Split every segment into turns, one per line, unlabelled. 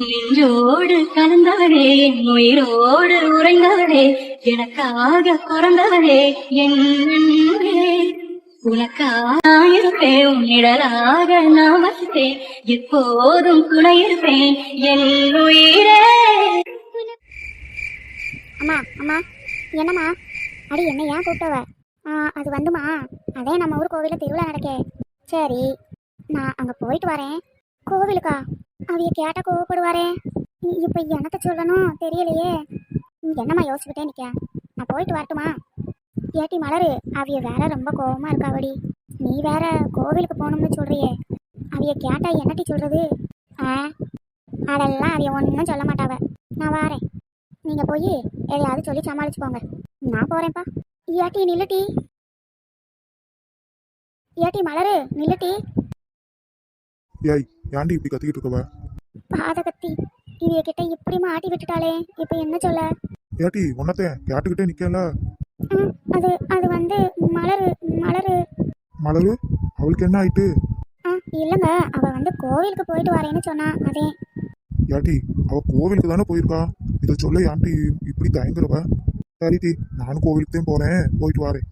நெஞ்சோடு கலந்தவளே என் உயிரோடு உறைந்தவளே எனக்காக பிறந்தவளே என்னே அன்பே. உனக்காக இருப்பேன் நான் வசித்தேன் எப்போதும் துணை இருப்பேன் என் உயிரே.
அம்மா அம்மா என்னம்மா? அடி என்ன ஏன் கூப்பிட்டவ? அது வந்துமா? அதே நம்ம ஊர் கோவிலில் திருவிழா நடக்கே. சரி நான் அங்கே போயிட்டு வரேன். கோவிலுக்கா? அவைய கேட்டால் கோவப்படுவாரே. இப்போ எனக்கு சொல்லணும்? தெரியலையே. என்னம்மா யோசிச்சுக்கிட்டே நிற்க நான் போயிட்டு வரட்டுமா? ஏட்டி மலரு அவைய வேற ரொம்ப கோவமாக இருக்காவடி நீ வேற கோவிலுக்கு போகணும்னு சொல்றியே. அவைய கேட்டா என்னட்டி சொல்றது? ஆ? அதெல்லாம் அவைய ஒன்றும் சொல்ல மாட்டாவ. நான் வாரேன். நீங்க போய் எதையாவது சொல்லி சமாளிச்சு போங்க நான் போறேன்ப்பா. ஏட்டி நில்லுட்டி. ஏட்டி மலரு நில்லுட்டி.
ஏய் ஏன்டி இப்படி கத்திக்கிட்டு இருக்கவ?
பாதகத்தி இவைய கிட்ட இப்படி மாட்டி விட்டுட்டாளே இப்ப என்ன சொல்ல?
ஏட்டி உன்னத்தே கேட்டுக்கிட்டே நிக்கல?
அது அது வந்து மலரு மலரு.
மலரு? அவளுக்கு என்ன ஆயிட்டு?
இல்லைங்க அவ வந்து கோவிலுக்கு போயிட்டு வரேன்னு சொன்னா அதே.
ஏட்டி அவ கோவிலுக்கு தானே போயிருக்கா? இதை சொல்ல ஏன்டி இப்படி தயங்குறவ? சரி டி நானும் கோவிலுக்கு தான் போறேன் போயிட்டு வரேன்.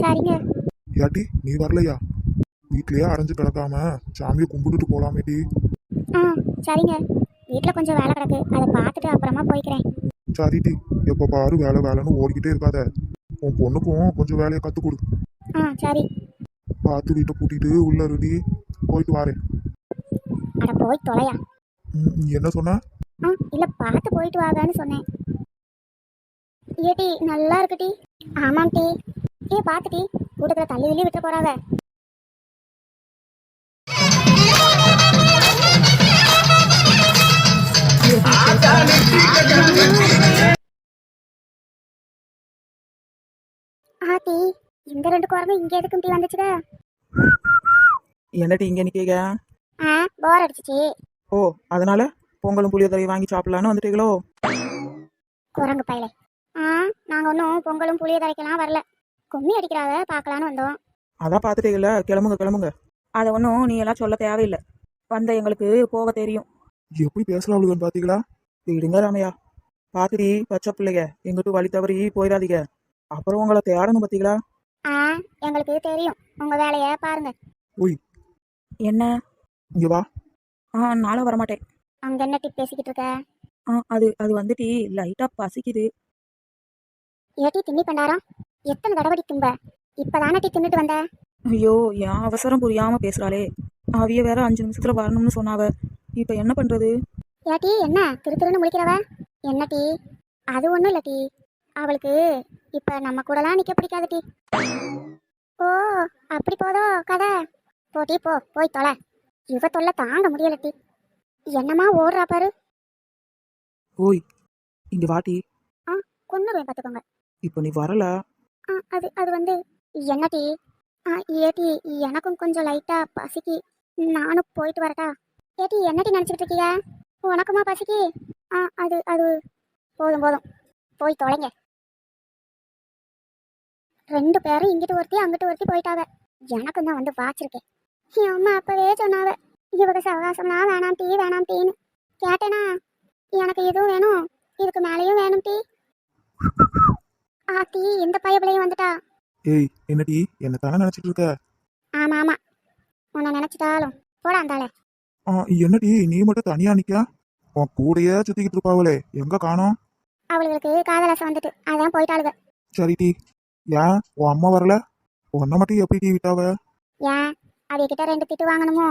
சரிங்க.
ஏட்டி நீ வரலையா? வீட்லயே அரைஞ்சு கிடக்காம சாமியை கும்பிட்டுட்டு போலாமேட்டி
ஆ சரிங்க. வீட்டில் கொஞ்சம் வேலை கிடக்கு. அதை பார்த்துட்டு அப்புறமா போய்க்கிறேன்.
சரி டி. எப்ப பாரு வேலை வேலைன்னு ஓடிக்கிட்டே இருக்காத. உன் பொண்ணுக்கும் கொஞ்சம் வேலையை கத்து கொடு.
ஆ சரி.
பார்த்து வீட்டை பூட்டிட்டு உள்ள ரெடி போயிட்டு வரேன்.
அட போய் தொலையா.
ம், நீ என்ன சொன்ன?
ஆ இல்லை பார்த்து போயிட்டு வாங்கன்னு சொன்னேன். ஏட்டி நல்லா இருக்கு டி. ஆமாம் டி. ஏ பார்த்து டி. கூட்டத்தில் தள்ளி தள்ளி விட்டு போறாங்க ஆத்தி இந்த ரெண்டு குரங்கும் இங்க எதுக்கும் டீ வந்துச்சுங்க?
என்னடி இங்கே நிற்க
ஆ போர் அடிச்சிச்சு.
ஓ அதனால பொங்கலும் புளியோதரை வாங்கி சாப்பிடலான்னு வந்துட்டீங்களோ?
குரங்கு பயலே. ஆ நாங்கள் ஒன்றும் பொங்கலும் புளிய தரைக்கெல்லாம் வரல. கும்மி அடிக்கிறாங்க பார்க்கலான்னு வந்தோம்.
அதான் பார்த்துட்டீங்களா கிளம்புங்க கிளம்புங்க. அதை ஒன்றும் நீ எல்லாம் சொல்ல தேவையில்லை. வந்த எங்களுக்கு போக தெரியும்.
எப்படி பேசுறாளுகன்னு பாத்தீங்களா?
விடுங்க ராமையா. பார்த்துடி பச்சை பிள்ளைங்க எங்கிட்ட வழி தவறி போயிடாதீங்க. அப்புறம் உங்களை தேடணும் பார்த்தீங்களா
ஆ எங்களுக்கு தெரியும். உங்கள் வேலையை பாருங்க.
ஓய்
என்ன?
இங்க வா.
ஆ நானும் வரமாட்டேன்.
அங்கே என்ன டிப் பேசிக்கிட்டு இருக்க?
ஆ அது அது வந்துட்டு லைட்டாக பசிக்குது.
ஏட்டி திண்ணி பண்டாரம் எத்தனை தடவடி திம்ப? இப்போதானே டி தின்னுட்டு வந்த?
ஐயோ என் அவசரம் புரியாமல் பேசுகிறாளே அவிய வேற அஞ்சு நிமிஷத்தில் வரணும்னு சொன்னாவ. இப்போ என்ன பண்ணுறது
ஏட்டி என்ன? திரு திருன்னு முழிக்கிறவ? என்ன டீ? அது ஒன்றும் இல்லை டீ. அவளுக்கு இப்போ நம்ம கூடலாம் நிற்க பிடிக்காது டீ. ஓ அப்படி போதோ கதை? போ டீ போ போய் தொலை. இவ தொல்லை தாங்க முடியல டீ. என்னம்மா ஓடுறா பாரு.
ஓய் இங்கே வாட்டி
கொன்னுருவேன் பார்த்துக்கோங்க
இப்போ நீ வரல.
ஆ அது அது வந்து என்ன டீ? ஆ ஏட்டி எனக்கும் கொஞ்சம் லைட்டாக பசிக்கு. நானும் போயிட்டு வரட்டா. ஏட்டி என்ன டீ நினச்சிட்டு இருக்கீங்க? உனக்குமா பசிக்கு. ஆ அது அது போதும் போதும். போய் தொலைங்க. ரெண்டு பேரும் இங்கிட்டு ஒருத்தி அங்கிட்டு ஒருத்தி போயிட்டாவ. எனக்கும் தான் வந்து வாச்சிருக்கேன் என் அம்மா அப்பவே சொன்னாவ இவங்க சவகாசம்லாம் வேணாம் டீ வேணாம் டீன்னு. கேட்டேனா எனக்கு இதுவும் வேணும் இதுக்கு மேலேயும் வேணும் டீ. ஆத்தி இந்த பையபிளையும் வந்துட்டா.
ஏய் என்னடி என்ன தானே நினைச்சிட்டு இருக்க?
ஆமா ஆமா. உன்னை நினைச்சிட்டாலும். போடா அந்தாளே
ஆ என்னடி நீ மட்டும் தனியா நிக்க உன் கூடயே சுத்திக்கிட்டு இருப்பாவளே எங்க காணோம்?
அவளுக்கு காதலாசம் வந்துட்டு அதான் போயிட்டாளுங்க.
சரி டி. ஏன் உன் அம்மா வரல? உன்னை மட்டும் எப்படி டீ விட்டாவ?
ஏன் அவிய கிட்ட ரெண்டு திட்டு வாங்கணுமோ?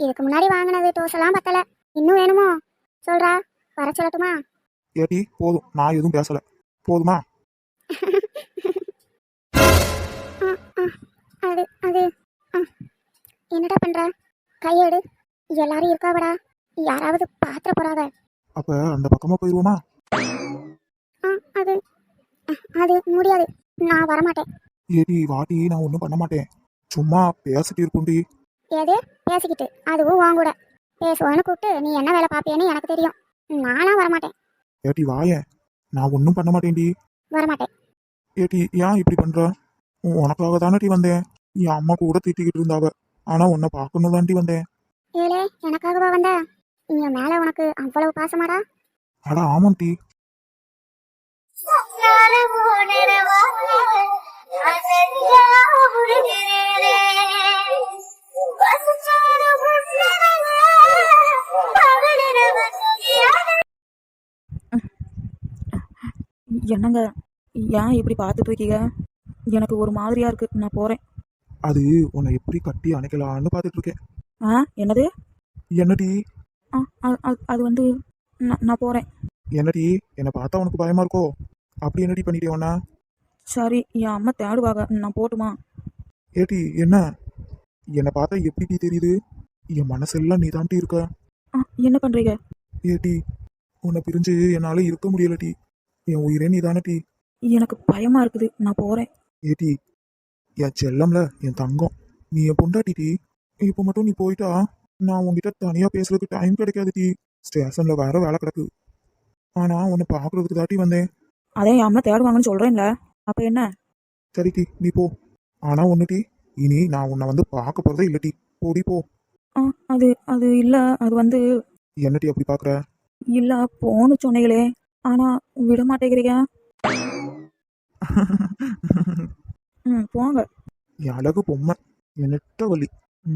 இதுக்கு முன்னாடி வாங்கினது டோஸெல்லாம் பத்தல. இன்னும் வேணுமோ? சொல்றா வர சொல்லட்டுமா?
ஏடி போதும் நான் எதுவும் பேசல. போதுமா?
அது அது. என்னடா பண்ற? கையெடு. எல்லாரும் இருக்காவடா யாராவது பாத்திர போறாவ
அப்ப அந்த பக்கமா போயிருவோமா?
அது அது முடியாது. நான் வரமாட்டேன்.
ஏடி வாட்டி நான் ஒன்றும் பண்ண மாட்டேன். சும்மா பேசிட்டு இருக்கும்டி
எது? பேசிக்கிட்டு. அதுவும் உன் கூட. பேசுவான்னு கூப்பிட்டு நீ என்ன வேலை பார்ப்பியன்னு எனக்கு தெரியும். நானும் வரமாட்டேன்.
ஏடி வாயேன் நான் ஒன்றும் பண்ண மாட்டேன்டி.
வரமாட்டேன்.
ஏடி ஏன் இப்படி பண்ற? உனக்காக தானடி வந்தேன். என் அம்மா கூட திட்டிக்கிட்டு இருந்தாவ ஆனா உன்னை பார்க்கணும் தாண்டி வந்தேன்.
ஏலே எனக்காகவா வந்த? என் மேல உனக்கு அவ்வளவு பாசமாடா?
அட ஆமாம் டி
என்னங்க ஏன் இப்படி பார்த்துட்டு இருக்கீங்க? எனக்கு ஒரு மாதிரியா இருக்கு. நான் போறேன்.
அது உன்னை எப்படி கட்டி அணைக்கலான்னு பார்த்துட்டு இருக்கேன்.
ஆ என்னது?
என்னடி?
அது வந்து நான் போறேன்.
என்னடி? என்னை பார்த்தா உனக்கு பயமா இருக்கோ? அப்படி என்னடி பண்ணிட்டே உன்ன?
சரி என் அம்மா தேடுவாங்க. நான் போட்டுமா?
ஏடி என்ன? என்னை பார்த்தா எப்படி தெரியுது? என் மனசெல்லாம் நீ தான்டி இருக்க
என்ன பண்றீங்க?
ஏடி உன்னை பிரிஞ்சு என்னால இருக்க முடியலடி. என் உயிரே நீ தானடி
எனக்கு பயமா இருக்குது. நான் போறேன்.
ஏடி என் செல்லம்ல என் தங்கம். நீ என் பொண்டாட்டிடி. இப்போ மட்டும் நீ போயிட்டா நான் உன்கிட்ட தனியா பேசுறதுக்கு டைம் கிடைக்காதுடி ஸ்டேஷன்ல வேற வேலை கிடக்கு. ஆனா உன்னை பாக்குறதுக்கு தாட்டி வந்தேன்.
அதே என் அம்மா தேடுவாங்கன்னு சொல்றேன்ல. அப்ப என்ன?
சரிடி நீ போ. ஆனா ஒண்ணுடி இனி நான் உன்னை வந்து பார்க்க போறதே இல்லடி போடி போ
ஆ அது அது இல்ல அது வந்து
என்னடி அப்படி பாக்குற
இல்ல போன்னு சொன்னீங்களே. ஆனா விட மாட்டேங்கிறீங்க. ம் போங்க.
என் அழகு பொம்மை. என் நெட்ட வலி.
ஏய்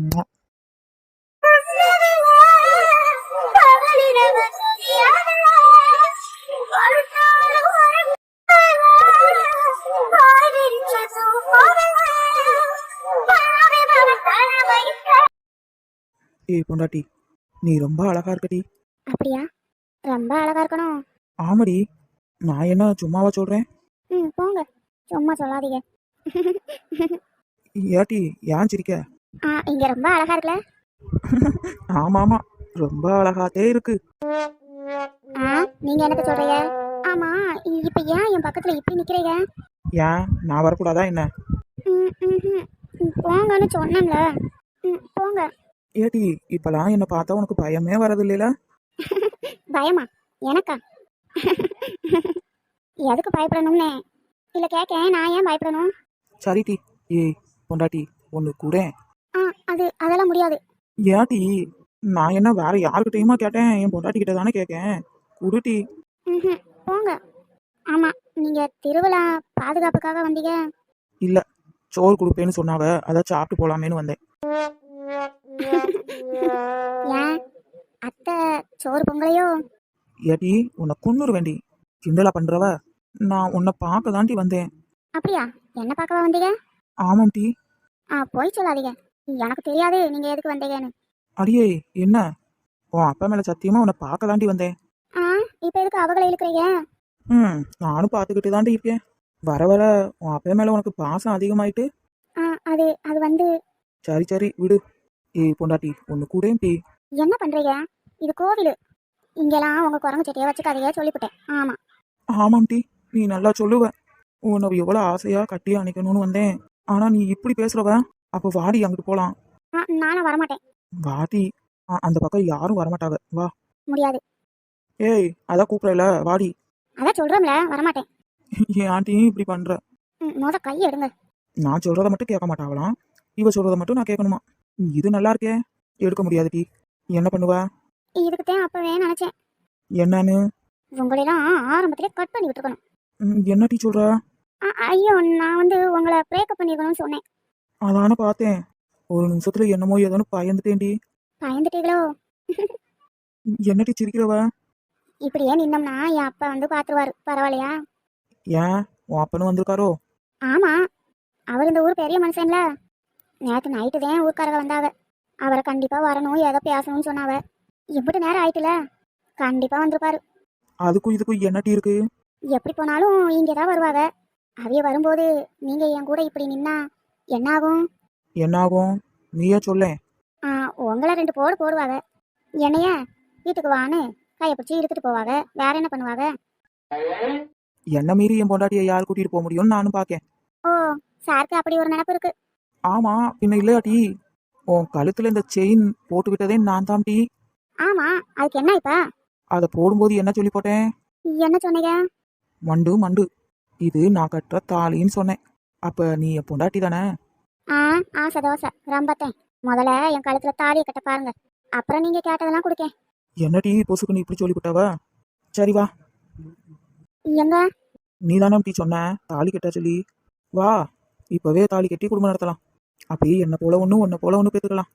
பொண்டாட்டி நீ ரொம்ப அழகா இருக்கடி.
அப்படியா? ரொம்ப அழகா இருக்கணும்.
ஆமாடி நான் என்ன சும்மாவா சொல்றேன்?
ம் போங்க. சும்மா சொல்லாதீங்க.
ஏட்டி ஏன் சிரிக்க?
ஆ இங்க ரொம்ப அழகா இருக்குல்ல?
ஆமா ஆமா ரொம்ப அழகாத்தே இருக்கு.
ஆ நீங்க என்னத்த சொல்றீங்க? ஆமா இப்ப ஏன் என் பக்கத்துல இப்படி நிக்கிறீங்க?
ஏன்? நான் வரக்கூடாதா என்ன?
போங்கன்னு சொன்னேன்ல. போங்க.
ஏட்டி இப்பெல்லாம் என்ன பார்த்தா உனக்கு பயமே வரது இல்லைல
பயமா? எனக்கா? எதுக்கு பயப்படணும்னே? இல்ல கேட்கேன் நான் ஏன் பயப்படணும்?
சரி டி. ஏய் பொண்டாட்டி ஒன்று கூட.
அது அதெல்லாம் முடியாது.
ஏட்டி நான் என்ன வேற யாருக்கிட்டையுமா கேட்டேன்? என் பொண்டாட்டி கிட்ட தானே கேட்கேன் குடுட்டி.
போங்க. ஆமா நீங்க திருவிழா பாதுகாப்புக்காக வந்தீங்க.
இல்ல சோறு கொடுப்பேன்னு சொன்னாவ அதான் சாப்பிட்டு போலாமேன்னு வந்தேன்.
ஏன்? அத்தை சோறு பொங்கலையோ?
ஏட்டி உன்னை குன்னூர் வேண்டி கிண்டலா பண்றவ நான் உன்னை பார்க்க தாண்டி வந்தேன்.
அப்படியா? என்ன பார்க்கவா வந்தீங்க?
ஆமாம் டி
ஆ போய் சொல்லாதீங்க. எனக்கு தெரியாது நீங்க எதுக்கு வந்தீங்கன்னு.
அடியே என்ன? உன் அப்பா மேல சத்தியமா உன்னை பார்க்க தாண்டி வந்தேன்.
ஆ இப்ப எதுக்கு அவகளை இழுக்கிறீங்க?
ம் நானும் பார்த்துக்கிட்டு தாண்டி இருக்கேன். வர வர உன் அப்பா மேல உனக்கு பாசம் அதிகமாயிட்டு.
ஆ அது அது வந்து.
சரி சரி விடு. ஏய் பொண்டாட்டி ஒன்று கூட டி
என்ன பண்றீங்க? இது கோவில். இங்கெல்லாம் உங்க குரங்கு செட்டியை வச்சுக்காதீங்க சொல்லிவிட்டேன் ஆமா.
ஆமாம் டி நீ நல்லா சொல்லுவ. உன்னை எவ்வளோ ஆசையா கட்டி அணைக்கணும்னு வந்தேன். ஆனா நீ இப்படி பேசுறவ? அப்போ வாடி அங்கிட்டு போலாம்.
நானும் வரமாட்டேன்.
வாடி அந்த பக்கம் யாரும் வரமாட்டாங்க. வா.
முடியாது.
ஏய் அதான் கூப்பிடல வாடி
அதான் சொல்றோம்ல வரமாட்டேன்.
என் ஆண்டியும் இப்படி பண்ற?
முத கை எடுங்க.
நான் சொல்றத மட்டும் கேட்க மாட்டாங்களாம் இவ சொல்றத மட்டும் நான் கேட்கணுமா? இது நல்லா இருக்கே. எடுக்க முடியாது டி. என்ன பண்ணுவ?
இதுக்கு தான் அப்பவே நினைச்சேன்.
என்னன்னு?
உங்களெல்லாம் ஆரம்பத்திலே கட் பண்ணி விட்டுருக்கணும்.
என்ன டீ சொல்ற?
ஐயோ நான் வந்து உங்களை பிரேக்கப் பண்ணிருக்கணும்னு சொன்னேன்.
அதான பார்த்தேன். ஒரு நிமிஷத்துல என்னமோ ஏதோன்னு பயந்துட்டேன்டி.
பயந்துட்டீங்களோ?
என்ன டீ சிரிக்கிறவ?
இப்படியே நின்னோம்னா என் அப்பா வந்து பாத்துருவாரு. பரவாயில்லையா?
ஏன்? உன் அப்பனும் வந்திருக்காரோ?
ஆமா. அவர் இந்த ஊர் பெரிய மனுஷன்ல. நேற்று நைட்டு தான் ஊர்க்காரங்க வந்தாவ அவரை கண்டிப்பா வரணும் ஏதோ பேசணும்னு சொன்னாவ இப்படி நேரம் ஆயிட்டுல. கண்டிப்பா வந்திருப்பாரு.
அதுக்கும் இதுக்கும் என்ன டீ இருக்கு?
எப்படி போனாலும் இங்கே தான் வருவாங்க. அவிய வரும்போது நீங்க என் கூட இப்படி நின்னா என்ன ஆகும்
என்ன ஆகும் நீயே சொல்லேன்
ஆ, உங்களை ரெண்டு போடு போடுவாங்க என்னைய? வீட்டுக்கு வான்னு கையை பிடிச்சி இழுத்துட்டு போவாங்க வேற என்ன பண்ணுவாங்க
என்ன மீறி என் பொண்டாட்டியை யார் கூட்டிட்டு போக முடியும்னு நானும் பார்க்கேன்
ஓ சாருக்கு அப்படி ஒரு நினப்பு இருக்கு.
ஆமா பின்ன இல்லையா டீ உன் கழுத்துல இந்த செயின் போட்டு விட்டதே நான் தான் டீ.
ஆமா அதுக்கு என்ன இப்ப?
அதை போடும்போது என்ன சொல்லி போட்டேன்?
என்ன சொன்னீங்க?
மண்டு மண்டு. இது நான் கட்டுற தாலின்னு சொன்னேன். அப்ப நீ என் பொண்டாட்டி தானே?
ஆ ஆசை தோசை ரொம்பத்தேன் முதல்ல என் கழுத்துல தாலியை கட்ட பாருங்க. அப்புறம் நீங்க கேட்டதெல்லாம் கொடுக்கேன்.
என்னடி பொசுக்கு நீ இப்படி சொல்லிவிட்டாவ? சரி வா.
எங்க?
நீ தானே டீ சொன்ன. தாலி கட்ட சொல்லி. வா இப்பவே தாலி கட்டி குடும்பம் நடத்தலாம். அப்படியே என்ன போல ஒன்று உன்னை போல ஒன்று பேத்துக்கலாம்.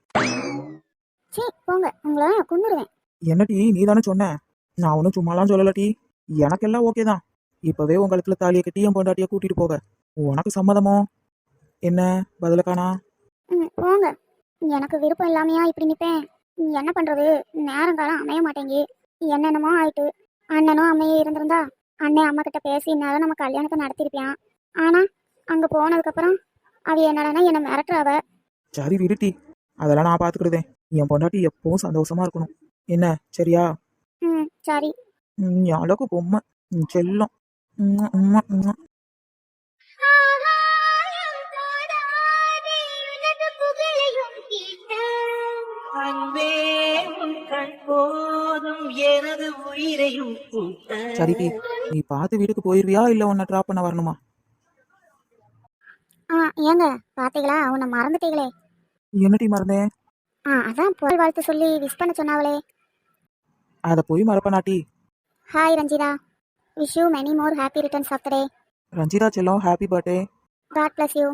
சீ போங்க. உங்களை கொண்டுடுவேன்
என்னடி நீ தானே சொன்ன? நான் ஒன்றும் சும்மாலாம் சொல்லலடி. எனக்கெல்லாம் ஓகே தான். இப்பவே உங்க கழுத்துல தாலியை கட்டி என் பொண்டாட்டியை கூட்டிட்டு போக உனக்கு சம்மதமோ? என்ன பதில காணா?
ம் போங்க. எனக்கு விருப்பம் இல்லாமையா இப்படி நிற்பேன் என்ன பண்ணுறது நேரங்காலம் அமைய மாட்டேங்கி. என்னென்னமோ ஆயிட்டு. அண்ணனும் அம்மையும் இருந்திருந்தா அண்ணன் அம்மா கிட்ட பேசி இந்நேரம் நம்ம கல்யாணத்தை நடத்திருப்பியான் ஆனால் அங்கே போனதுக்கப்புறம் அவ என்னடனா என்னை மிரட்டுறாவ.
சரி விடுட்டி அதெல்லாம் நான் பாத்துக்கிடுதேன் என் பொண்டாட்டி எப்பவும் சந்தோஷமா இருக்கணும். என்ன சரியா?
ம் சரி.
ம், என் அழகு பொம்மை. ம், செல்லம். ம், ம், ம்.
அன்பே உன் கண் போதும் எனது உயிரையும் கூட்ட
சரிடி நீ பார்த்து வீட்டுக்கு போயிருவியா இல்ல உன்னை ட்ராப் பண்ண வரணுமா?
ஆ ஏங்க பார்த்தீங்களா உன்னை மறந்துட்டீங்களே.
என்னடி மறந்தேன்
ஆ அதான் புகழ் வாழ்த்து சொல்லி விஷ் பண்ண சொன்னாவளே.
அதை போய் மறப்பனாட்டி
hi Ranjitha. Wish you many more happy returns of the day
Ranjitha செல்லம் happy birthday
god bless you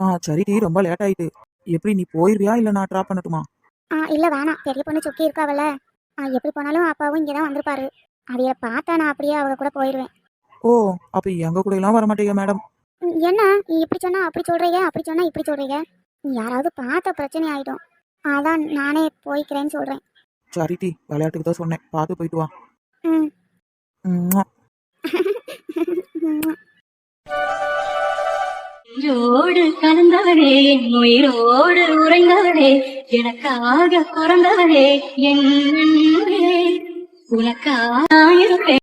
ஆ சரிடி ரொம்ப லேட் ஆயிட்டு. எப்படி நீ போயிருவியா இல்ல நான் ட்ராப் பண்ணட்டுமா?
ஆ இல்லை வேணாம். பெரிய பொண்ணு சுக்கி இருக்காவல்ல. ஆ எப்படி போனாலும் அப்பாவும் இங்கே தான் வந்திருப்பாரு. அதைய பார்த்தா நான் அப்படியே அவங்க கூட போயிடுவேன்
ஓ அப்ப எங்க கூட எல்லாம் வர மாட்டீங்க மேடம்
என்ன? நீ இப்படி சொன்னா அப்படி சொல்றீங்க அப்படி சொன்னா இப்படி சொல்றீங்க. நீ யாராவது பார்த்த பிரச்சனை ஆயிடும். அதான் நானே போய்க்கிறேன்னு சொல்றேன்.
சரிடி விளையாட்டுக்கு தான் சொன்னேன். பார்த்து போயிட்டு வா.
ம்.
உயிரோடு
நெஞ்சோடு கலந்தவனே உயிரோடு உறைந்தவனே எனக்காக பிறந்தவனே என் உனக்காக இருப்பேன்.